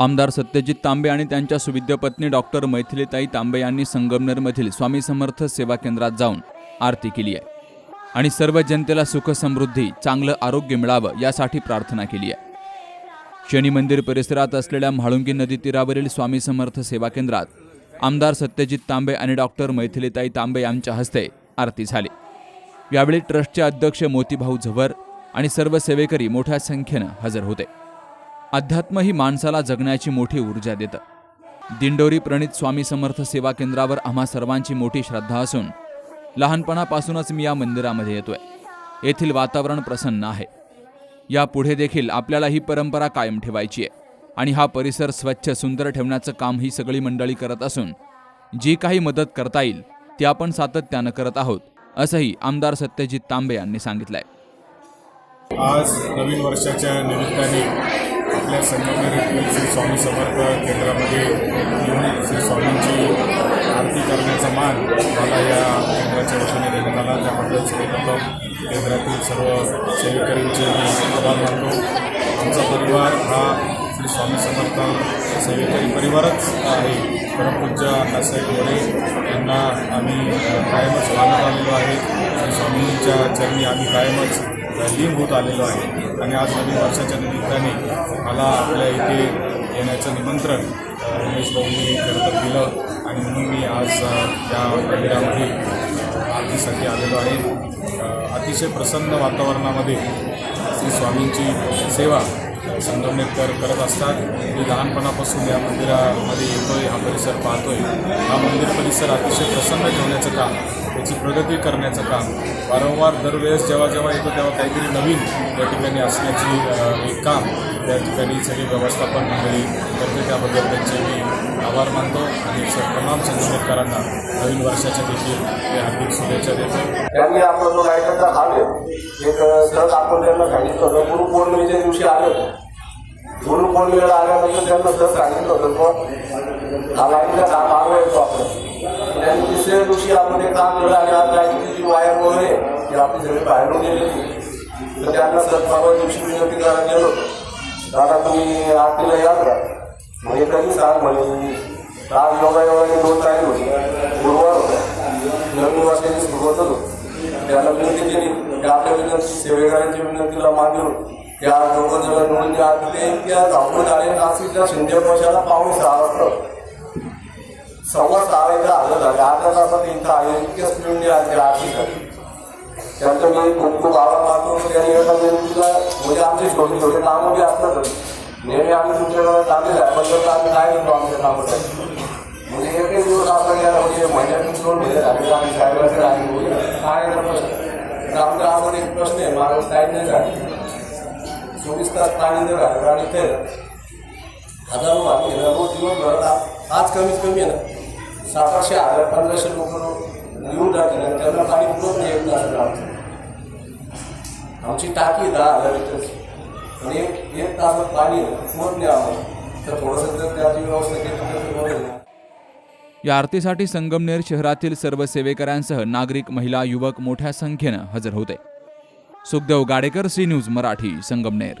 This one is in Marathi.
आमदार सत्यजित तांबे आणि त्यांच्या सुविद्य पत्नी डॉक्टर मैथिलीताई तांबे यांनी संगमनेरमधील स्वामी समर्थ सेवा केंद्रात जाऊन आरती केली आहे. आणि सर्व जनतेला सुख समृद्धी चांगलं आरोग्य मिळावं यासाठी प्रार्थना केली आहे. शनी मंदिर परिसरात असलेल्या म्हाळुंगी नदी तीरावरील स्वामी समर्थ सेवा केंद्रात आमदार सत्यजित तांबे आणि डॉक्टर मैथिलीताई तांबे यांच्या हस्ते आरती झाली. यावेळी ट्रस्टचे अध्यक्ष मोतीभाऊ झवर आणि सर्व सेवेकरी मोठ्या संख्येनं हजर होते. अध्यात्म ही माणसाला जगण्याची मोठी ऊर्जा देतं. दिंडोरी प्रणित स्वामी समर्थ सेवा केंद्रावर आम्हा सर्वांची मोठी श्रद्धा असून लहानपणापासूनच मी या मंदिरामध्ये येतोय. येथील वातावरण प्रसन्न आहे. यापुढे देखील आपल्याला ही परंपरा कायम ठेवायची आहे आणि हा परिसर स्वच्छ सुंदर ठेवण्याचं काम ही सगळी मंडळी करत असून जी काही मदत करता येईल ती आपण सातत्यानं करत आहोत असंही आमदार सत्यजित तांबे यांनी सांगितलंय. आज नवीन वर्षाच्या निमित्ताने आपल्या संगमनेर येथील श्री स्वामी समर्थ केंद्रामध्ये येऊन श्री स्वामींची आरती करण्याचा मान मला या केंद्राच्या वतीने देण्यात आला. त्याबद्दल सर्वप्रथम केंद्रातील सर्व सेवेकरींचे मी आभार मानतो. आमचा परिवार हा श्री स्वामी समर्थ सेवेकरी परिवारच आहे. परमपूज्य अण्णासाहेब गोरे यांना आम्ही कायमच मानत आलेलो आहे. श्री स्वामींच्या चरणी आम्ही कायमच लीन होत आलेलो आहे. आणि आज नवीन वर्षाच्या निमित्ताने मला आपल्या इथे येण्याचं निमंत्रण रमेश भाऊंनी खरं तर दिलं. आणि म्हणून मी आज त्या मंदिरामध्ये आरतीसाठी आलेलो आहे. अतिशय प्रसन्न वातावरणामध्ये श्री स्वामींची सेवा संगमनेरकर करत असतात. मी लहानपणापासून या मंदिरामध्ये येतोय हा परिसर पाहतोय. हा मंदिर परिसर अतिशय प्रसन्न ठेवण्याचं काम त्याची प्रगती करण्याचं काम. वारंवार दरवेळेस जेव्हा जेव्हा येतो तेव्हा काहीतरी नवीन या ठिकाणी असण्याची एक काम त्या ठिकाणी सगळी व्यवस्थापन मंडळी करते. त्याबद्दल त्यांचे मी आभार मानतो आणि तमाम संगमनेरकरांना नवीन वर्षाच्या देखील मी हार्दिक शुभेच्छा देतो. त्यांनी आपला जो लाईटचा भाग आहे एक सहज आपण त्यांना सांगितलं होतं गुरु पौर्णिमेच्या दिवशी आले. गुरु पौर्णिमेला आल्यानंतर त्यांना सहज सांगितलं होतं पण हा लाईटचा काम मागवा येतो आपलं त्यांनी तिसऱ्या दिवशी आपण ते काम केलं आणि आज लाईटची जी वायर वगैरे आहे, आपली सगळी बाहेरून गेलेली. तर त्यांना सत्तावा दिवशी विनंती करायला गेलो. दादा तुम्ही आरतीला याल का म्हणजे कधी सांग म्हणे. आज योगा दोन तारीख होती. गुरुवार होता. नवीन वर्षाची सुरुवातच होती. त्याला विनंती केली. की आपल्या विनंती सेवेकरांची विनंतीला मागून त्या दोघं जण मिळून त्या तिथे त्या धावपळ आले. नाशिकच्या शिंदे पक्षाला पाहून सहा वाजता. संवाद साधायचा वाजता आलं झालं आता तासात इथं आहे. इतक्या स्पीडने आले त्यांचं मी खूप खूप आभार मानतो. त्यांनी एका विनंतीला म्हणजे आमचे छोटे छोटे कामं बी असतातच नेहमी आम्ही तुमच्याकडे चांगले आहे. आम्ही काय करतो आमच्या कामासाठी म्हणजे एक एक दिवस आपण या म्हणजे महिन्यातून दोन महिने झाले. आम्ही साहेबांकडे आली काय करतो तर आपण एक प्रश्न आहे. मला काय नाही झाले. चोवीस तास पाणी जर घाललं आणि ते हजारो आम्ही रोज दिवसभरात आ- आज कमीत कमी आहे ना सात हजार पंधराशे लोक येऊन राहतील आणि त्यांना पाणी पुरत नाही येत नाही आमचं आमची टाकी दहा हजार लिटरची. आणि एक एक तासात पाणी पुरत नाही आम्हाला. तर थोडंसं जर त्याची व्यवस्था केली तर बरं या आरतीसाठी संगमनेर शहरातील सर्व सेवेकऱ्यांसह नागरिक महिला युवक मोठ्या संख्येनं हजर होते. Sukhdev Gadekar C news Marathi Sangamner.